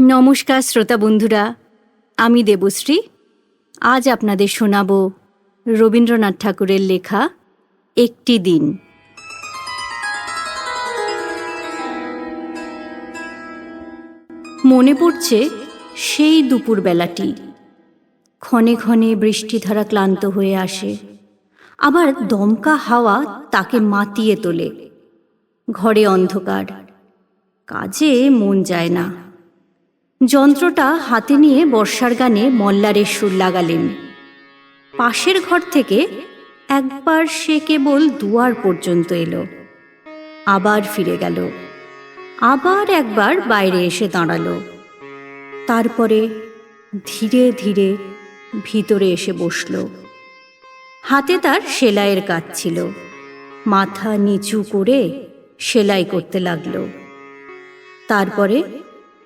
নমস্কার শ্রোতা বন্ধুরা, আমি দেবশ্রী। আজ আপনাদের শোনাব রবীন্দ্রনাথ ঠাকুরের লেখা, একটি দিন। মনে পড়ছে সেই দুপুরবেলাটি। ক্ষণে ক্ষণে বৃষ্টিধারা ক্লান্ত হয়ে আসে। আবার দমকা হাওয়া তাকে মাতিয়ে তোলে। ঘরে অন্ধকার। কাজে মন যায় না। যন্ত্রটা হাতে নিয়ে বর্ষার গানে মল্লারের সুর লাগালেন। পাশের ঘর থেকে একবার সে কেবল দুয়ার পর্যন্ত এলো। আবার ফিরে গেল। আবার একবার বাইরে এসে দাঁড়াল। তারপরে ধীরে ধীরে ভিতরে এসে বসল। হাতে তার সেলাইয়ের কাজ ছিল। মাথা নিচু করে সেলাই করতে লাগল। তারপরে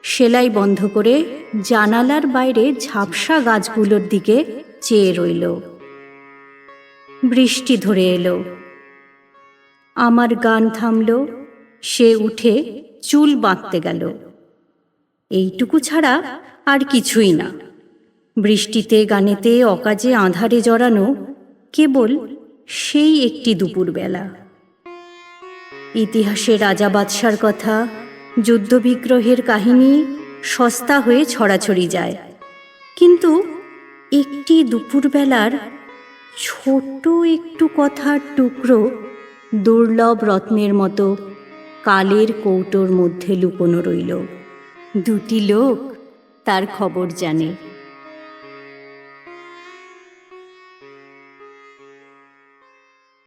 সেলাই বন্ধ করে জানালার বাইরে ঝাপসা গাছগুলোর দিকে চেয়ে রইল। বৃষ্টি ধরে এলো। আমার গান থামল। সে উঠে চুল বাঁধতে গেল। এইটুকু ছাড়া আর কিছুই না। বৃষ্টিতে গানেতে অকাজে আঁধারে জড়ানো কেবল সেই একটি দুপুরবেলা। ইতিহাসে রাজা বাদশার কথা যুদ্ধবিগ্রহের কাহিনী সস্তা হয়ে ছড়াছড়ি যায়। কিন্তু একটি দুপুরবেলার ছোট একটু কথার টুকরো দুর্লভ রত্নের মতো কালের কৌটোর মধ্যে লুকোনো রইল। দুটি লোক তার খবর জানে।